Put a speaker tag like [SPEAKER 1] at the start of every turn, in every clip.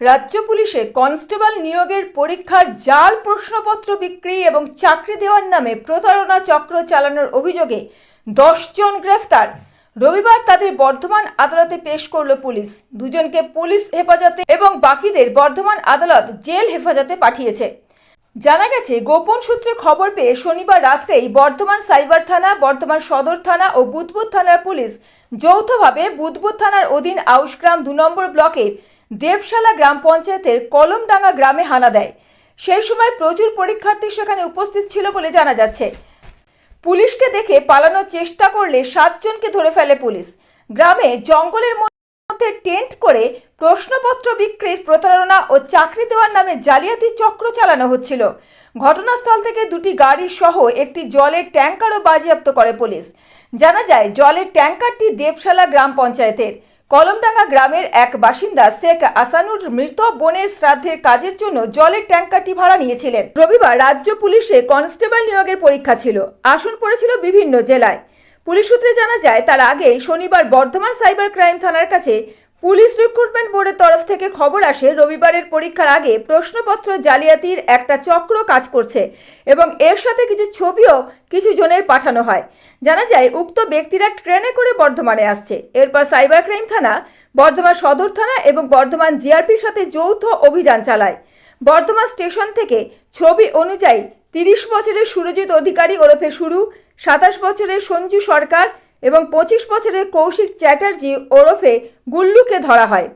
[SPEAKER 1] রাজ্য পুলিশে কনস্টেবল নিয়োগের পরীক্ষার জাল প্রশ্নপত্র বিক্রি এবং চাকরি দেওয়ার নামে প্রতারণা চক্র চালানোর অভিযোগে জন গ্রেফতার। রবিবার তাদের বর্ধমান আদালতে পেশ করল পুলিশ। দুজনকে পুলিশ হেফাজতে এবং বাকিদের বর্ধমান আদালত জেল হেফাজতে পাঠিয়েছে। জানা গেছে, গোপন সূত্রে খবর পেয়ে শনিবার রাত্রেই বর্ধমান সাইবার থানা, বর্ধমান সদর থানা ও বুধবুদ থানার পুলিশ যৌথভাবে বুধবুদ থানার অধীন আউশগ্রাম দু নম্বর ব্লকের দেবশালা গ্রাম পঞ্চায়েতের কলমডাঙ্গা গ্রামে হানা দেয়। সেই সময় প্রচুর পরীক্ষার্থী সেখানে উপস্থিত ছিল বলে জানা যাচ্ছে। পুলিশকে দেখে পালানোর চেষ্টা করলে সাতজনকে ধরে ফেলে পুলিশ। গ্রামে জঙ্গলের মধ্যে টেন্ট করে প্রশ্নপত্র বিক্রির প্রতারণা ও চাকরি দেওয়ার নামে জালিয়াতি চক্র চালানো হচ্ছিল। ঘটনাস্থল থেকে দুটি গাড়ি সহ একটি জলের ট্যাঙ্কারও বাজেয়াপ্ত করে পুলিশ। জানা যায়, জলের ট্যাঙ্কারটি দেবশালা গ্রাম পঞ্চায়েতের। কলমডাঙ্গা গ্রামের এক বাসিন্দা শেখ আসানুর মৃত বোনের শ্রাদ্ধের কাজের জন্য জলের ট্যাঙ্কারটি ভাড়া নিয়েছিলেন। রবিবার রাজ্য পুলিশে কনস্টেবল নিয়োগের পরীক্ষা ছিল। আসন পড়েছিল বিভিন্ন জেলায়। পুলিশ সূত্রে জানা যায়, তার আগে শনিবার বর্ধমান সাইবার ক্রাইম থানার কাছে পুলিশ রিক্রুটমেন্ট বোর্ডের তরফ থেকে খবর আসে, রবিবারের পরীক্ষার আগে প্রশ্নপত্র জালিয়াতির একটা চক্র কাজ করছে এবং এর সাথে কিছু ছবিও কিছু জনের পাঠানো হয়। জানা যায়, উক্ত ব্যক্তিরা ট্রেনে করে বর্ধমানে আসছে। এরপর সাইবার ক্রাইম থানা, বর্ধমান সদর থানা এবং বর্ধমান জিআরপির সাথে যৌথ অভিযান চালায়। বর্ধমান স্টেশন থেকে ছবি অনুযায়ী তিরিশ বছরের সুরজিৎ অধিকারী ওরফে শুরু সাতাশ বছরের সঞ্জু সরকার এবং পঁচিশ বছরের কৌশিক চ্যাটার্জি ওরফে গুল্লুকে ধরা হয়।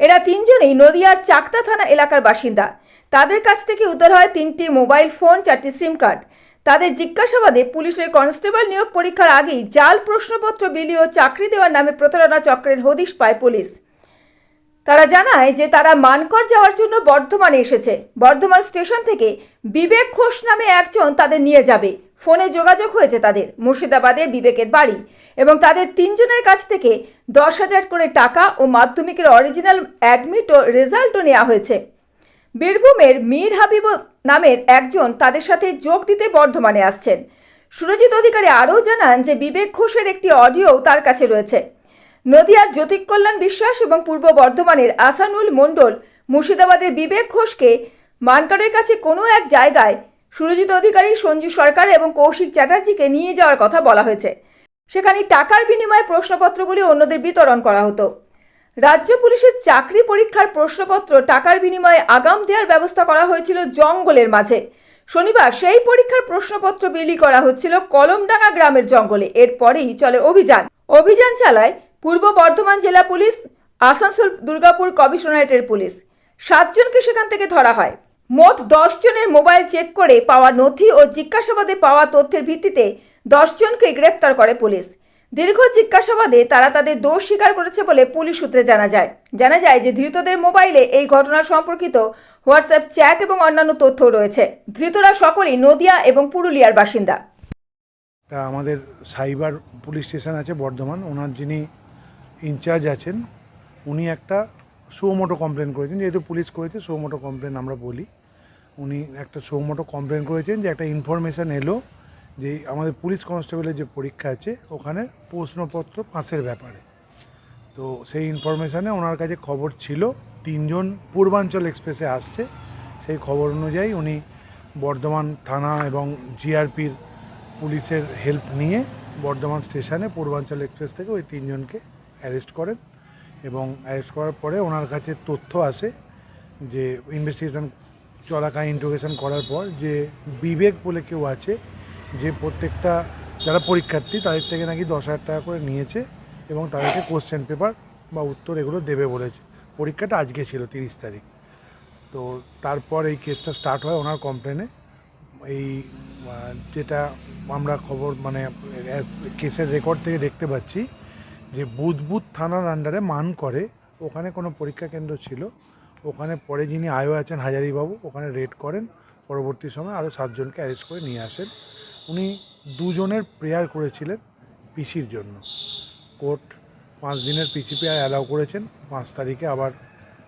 [SPEAKER 1] এরা তিনজনেই নদিয়ার চাকদা থানা এলাকার বাসিন্দা। তাদের কাছ থেকে উদ্ধার হয় তিনটি মোবাইল ফোন, চারটি সিম কার্ড। তাদের জিজ্ঞাসাবাদে পুলিশের কনস্টেবল নিয়োগ পরীক্ষার আগেই জাল প্রশ্নপত্র, বিলি ও চাকরি দেওয়ার নামে প্রতারণা চক্রের হদিশ পায় পুলিশ। তারা জানায় যে তারা মানকর যাওয়ার জন্য বর্ধমানে এসেছে। বর্ধমান স্টেশন থেকে বিবেক ঘোষ নামে একজন তাদের নিয়ে যাবে। ফোনে যোগাযোগ হয়েছে তাদের। মুর্শিদাবাদে বিবেকের বাড়ি এবং তাদের তিনজনের কাছ থেকে দশ হাজার করে টাকা ও মাধ্যমিকের অরিজিনাল অ্যাডমিট ও রেজাল্টও নেওয়া হয়েছে। বীরভূমের মীর হাবিব নামের একজন তাদের সাথে যোগ দিতে বর্ধমানে আসছেন। সুরজিৎ অধিকারী আরও জানান যে বিবেক ঘোষের একটি অডিও তার কাছে রয়েছে। নদিয়ার জ্যোতিক কল্যাণ বিশ্বাস এবং পূর্ব বর্ধমানের আসানুল মণ্ডল মুর্শিদাবাদের বিবেক ঘোষকে মানকারের কাছে কোনো এক জায়গায় সুরজিৎ অধিকারী, সঞ্জু সরকার এবং কৌশিক চ্যাটার্জিকে নিয়ে যাওয়ার কথা বলা হয়েছে। সেখানে টাকার বিনিময়ে প্রশ্নপত্রগুলি অন্যদের বিতরণ করা হতো। রাজ্য পুলিশের চাকরি পরীক্ষার প্রশ্নপত্র টাকার বিনিময়ে আগাম দেওয়ার ব্যবস্থা করা হয়েছিল জঙ্গলের মাঝে। শনিবার সেই পরীক্ষার প্রশ্নপত্র বিলি করা হচ্ছিল কলমডাঙ্গা গ্রামের জঙ্গলে। এরপরেই চলে অভিযান। অভিযান চালায় পূর্ব বর্ধমান জেলা পুলিশ, আসানসোল দুর্গাপুর কমিশনারেটের পুলিশ। সাতজনকে সেখান থেকে ধরা হয়। মোট দশ জনের মোবাইল চেক করে পাওয়া নথি ও জিজ্ঞাসাবাদে পাওয়া তথ্যের ভিত্তিতে দশ জনকে গ্রেপ্তার করে পুলিশ। দীর্ঘ জিজ্ঞাসাবাদে তারা তাদের দোষ স্বীকার করেছে বলে পুলিশ সূত্রে জানা যায়। জানা যায় যে ধৃতদের মোবাইলে এই ঘটনা সম্পর্কিত হোয়াটসঅ্যাপ, চ্যাট এবং অন্যান্য তথ্য রয়েছে। ধৃতরা সকলেই নদিয়া এবং পুরুলিয়ার বাসিন্দা।
[SPEAKER 2] তা আমাদের সাইবার পুলিশ স্টেশন আছে বর্ধমান। ওনার যিনি ইনচার্জ আছেন, উনি একটা সুমোটো কমপ্লেন করেছেন, যেহেতু পুলিশ করেছে, সুমোটো কমপ্লেন আমরা বলি। উনি একটা সুমোটো কমপ্লেন করেছেন যে একটা ইনফরমেশান এলো যে আমাদের পুলিশ কনস্টেবলের যে পরীক্ষা আছে, ওখানে প্রশ্নপত্র পাসের ব্যাপারে। তো সেই ইনফরমেশানে ওনার কাছে খবর ছিল, তিনজন পূর্বাঞ্চল এক্সপ্রেসে আসছে। সেই খবর অনুযায়ী উনি বর্ধমান থানা এবং জিআরপির পুলিশের হেল্প নিয়ে বর্ধমান স্টেশনে পূর্বাঞ্চল এক্সপ্রেস থেকে ওই তিনজনকে অ্যারেস্ট করেন। এবং অ্যারেস্ট করার পরে ওনার কাছে তথ্য আসে যে ইনভেস্টিগেশন চলাকালীন ইন্টারোগেশন করার পর যে বিবেক বলে কেউ আছে, যে প্রত্যেকটা যারা পরীক্ষার্থী তাদের থেকে নাকি দশ হাজার টাকা করে নিয়েছে এবং তাদেরকে কোশ্চেন পেপার বা উত্তর এগুলো দেবে বলেছে। পরীক্ষাটা আজকে ছিল তিরিশ তারিখ। তো তারপর এই কেসটা স্টার্ট হয় ওনার কমপ্লেনে এই যেটা আমরা খবর মানে কেসের রেকর্ড থেকে দেখতে পাচ্ছি যে বুধবুধ থানার আন্ডারে মান করে, ওখানে কোনো পরীক্ষা কেন্দ্র ছিল, ওখানে পরে যিনি আয়ো আছেন হাজারিবাবু, ওখানে রেড করেন, পরবর্তী সময় আরও সাতজনকে অ্যারেস্ট করে নিয়ে আসেন। উনি দুজনের প্রেয়ার করেছিলেন পিসির জন্য। কোর্ট পাঁচ দিনের পিসি পেয়ার অ্যালাউ করেছেন, পাঁচ তারিখে আবার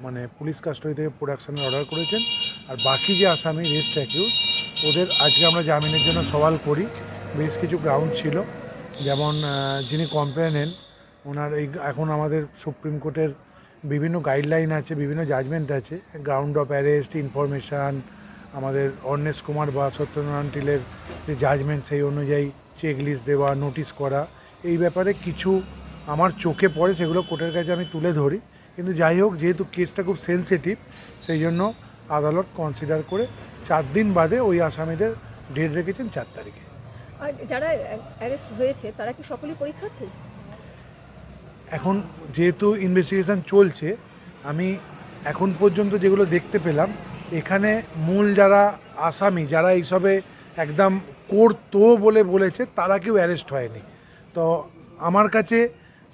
[SPEAKER 2] মানে পুলিশ কাস্টডি থেকে প্রোডাকশনের অর্ডার করেছেন। আর বাকি যে আসামি রেস্ট অ্যাকিউজ ওদের আজকে আমরা জামিনের জন্য সওয়াল করি। বেশ কিছু গ্রাউন্ড ছিল, যেমন যিনি কমপ্লেনেন ওনার এই এখন আমাদের সুপ্রিম কোর্টের বিভিন্ন গাইডলাইন আছে, বিভিন্ন জাজমেন্ট আছে। গ্রাউন্ড অফ অ্যারেস্ট ইনফরমেশান আমাদের অর্নেশ কুমার বা সত্যনারায়ণ টিলের যে জাজমেন্ট সেই অনুযায়ী চেক লিস্ট দেওয়া নোটিশ করা। এই ব্যাপারে কিছু আমার চোখে পড়ে, সেগুলো কোর্টের কাছে আমি তুলে ধরি। কিন্তু যাই হোক, যেহেতু কেসটা খুব সেনসিটিভ সেই জন্য আদালত কনসিডার করে চার দিন বাদে ওই আসামিদের ডেট রেখেছেন চার তারিখে।
[SPEAKER 3] আর যারা অ্যারেস্ট হয়েছে, তারা কি সকলেই পরীক্ষার্থী?
[SPEAKER 2] এখন যেহেতু ইনভেস্টিগেশন চলছে, আমি এখন পর্যন্ত যেগুলো দেখতে পেলাম, এখানে মূল যারা আসামি, যারা এইসবে একদম করতো বলে বলেছে, তারা কেউ অ্যারেস্ট হয়নি। তো আমার কাছে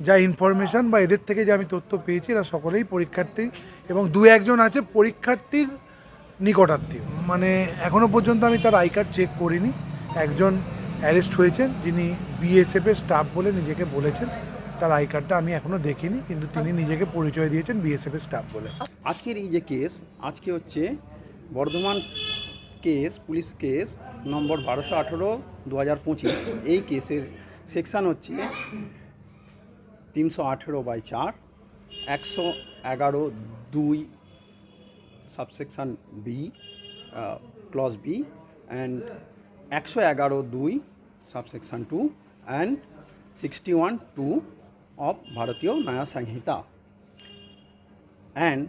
[SPEAKER 2] যা ইনফরমেশন বা এদের থেকে যে আমি তথ্য পেয়েছি, এরা সকলেই পরীক্ষার্থী এবং দু একজন আছে পরীক্ষার্থীর নিকটার্থী মানে এখনও পর্যন্ত আমি তার আই কার্ড চেক করিনি। একজন অ্যারেস্ট হয়েছেন, যিনি বিএসএফের স্টাফ বলে নিজেকে বলেছেন। তার আই কার্ডটা আমি এখনও দেখিনি, কিন্তু তিনি নিজেকে পরিচয় দিয়েছেন বিএসএফের স্টাফ বলে।
[SPEAKER 4] আজকের এই যে কেস, আজকে হচ্ছে Bardhaman case, police case number বারোশো আঠেরো দু হাজার পঁচিশ। এই কেসের সেকশান হচ্ছে তিনশো আঠেরো বাই চার, একশো এগারো দুই subsection B clause B, and একশো এগারো দুই subsection two, and sixty one two of Bharatiya Nyaya Sanhita and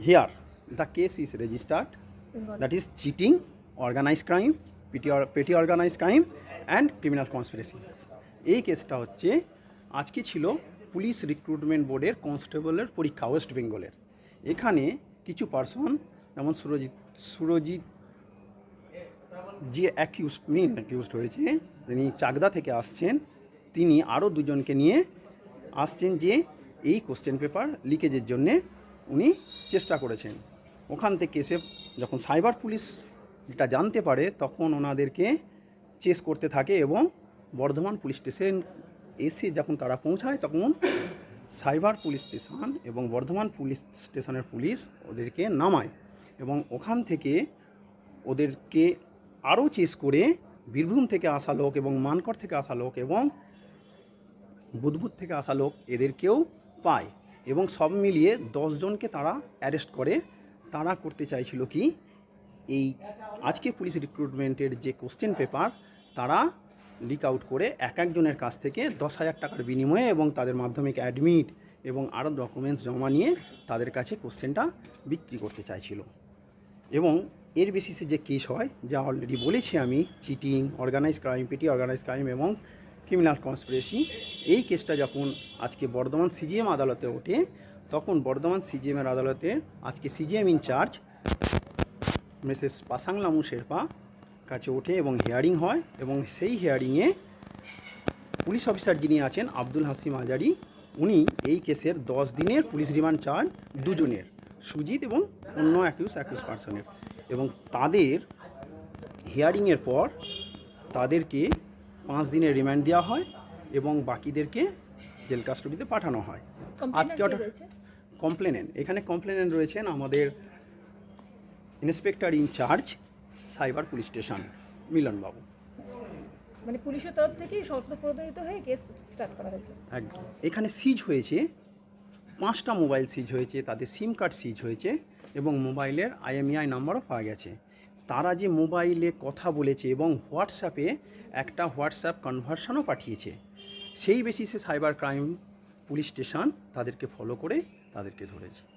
[SPEAKER 4] here the case is registered. That is cheating organized crime petty, petty organized crime and criminal conspiracy. এই কেসটা হচ্ছে আজকে ছিল police recruitment বোর্ডের কনস্টেবলের পরীক্ষা ওয়েস্ট বেঙ্গলের এখানে কিছু পার্সন যেমন সুরজিৎ সুরজিৎ যে অ্যাকিউজ মেন অ্যাকিউজড হয়েছে তিনি চাকদা থেকে আসছেন তিনি আরও দুজনকে নিয়ে আসছেন যে এই কোশ্চেন পেপার লিকেজের জন্যে উনি চেষ্টা করেছেন। ওখান থেকে এসে যখন সাইবার পুলিশ এটা জানতে পারে, তখন ওনাদেরকে চেস করতে থাকে এবং বর্ধমান পুলিশ স্টেশন এসে যখন তারা পৌঁছায়, তখন সাইবার পুলিশ স্টেশন এবং বর্ধমান পুলিশ স্টেশনের পুলিশ ওদেরকে নামায় এবং ওখান থেকে ওদেরকে আরও চেস করে বীরভূম থেকে আসা লোক এবং মানকর থেকে আসা লোক এবং বুধবুদ থেকে আসা লোক এদেরকেও পায় এবং সব মিলিয়ে দশজনকে তারা অ্যারেস্ট করে। তারা করতে চাইছিল কি? এই আজকে পুলিশ রিক্রুটমেন্টের যে কোশ্চেন পেপার তারা লিক আউট করে এক একজনের কাছ থেকে দশ হাজার টাকার বিনিময়ে এবং তাদের মাধ্যমিক অ্যাডমিট এবং আরও ডকুমেন্টস জমা নিয়ে তাদের কাছে কোশ্চেনটা বিক্রি করতে চাইছিল। এবং এর বেসিসে যে কেস হয়, যা অলরেডি বলেছি আমি cheating organise crime PT organise crime এবং ক্রিমিনাল কনস্পিরেসি এই কেসটা যখন আজকে বর্ধমান সিজিএম আদালতে ওঠে, তখন বর্ধমান সিজিএমের আদালতে আজকে CGM incharge Mrs Pasanglamu Sherpa কাছে ওঠে এবং হিয়ারিং হয় এবং সেই হিয়ারিংয়ে পুলিশ অফিসার যিনি আছেন আব্দুল হাসিম আজারি, উনি এই কেসের দশ দিনের পুলিশ রিমান্ড চান দুজনের, সুজিত এবং অন্য অ্যাকিউজ অ্যাকিউজ পার্সনের এবং তাদের হিয়ারিংয়ের পর তাদেরকে পাঁচ দিনের রিমান্ড দেওয়া হয় এবং বাকিদেরকে জেল কাস্টডিতে পাঠানো হয়। আজকে কমপ্লেনেন্ট এখানে কমপ্লেনেন্ট রয়েছেন আমাদের inspector incharge cyber police station Milanbabu.
[SPEAKER 3] মানে পুলিশের তরফ থেকেই শর্ত প্রণীত হয়ে কেস স্টার্ট করা হয়েছে।
[SPEAKER 4] একদম। এখানে সিজ হয়েছে পাঁচটা মোবাইল সিজ হয়েছে তাদের সিম কার্ড সিজ হয়েছে এবং মোবাইলের আইএমইআই নাম্বারও পাওয়া গেছে। তারা যে মোবাইলে কথা বলেছে এবং হোয়াটসঅ্যাপে একটা হোয়াটসঅ্যাপ কনভার্সনও পাঠিয়েছে। সেই বেসিসে সাইবার ক্রাইম পুলিশ স্টেশন তাদেরকে ফলো করে তাদেরকে ধরেছে।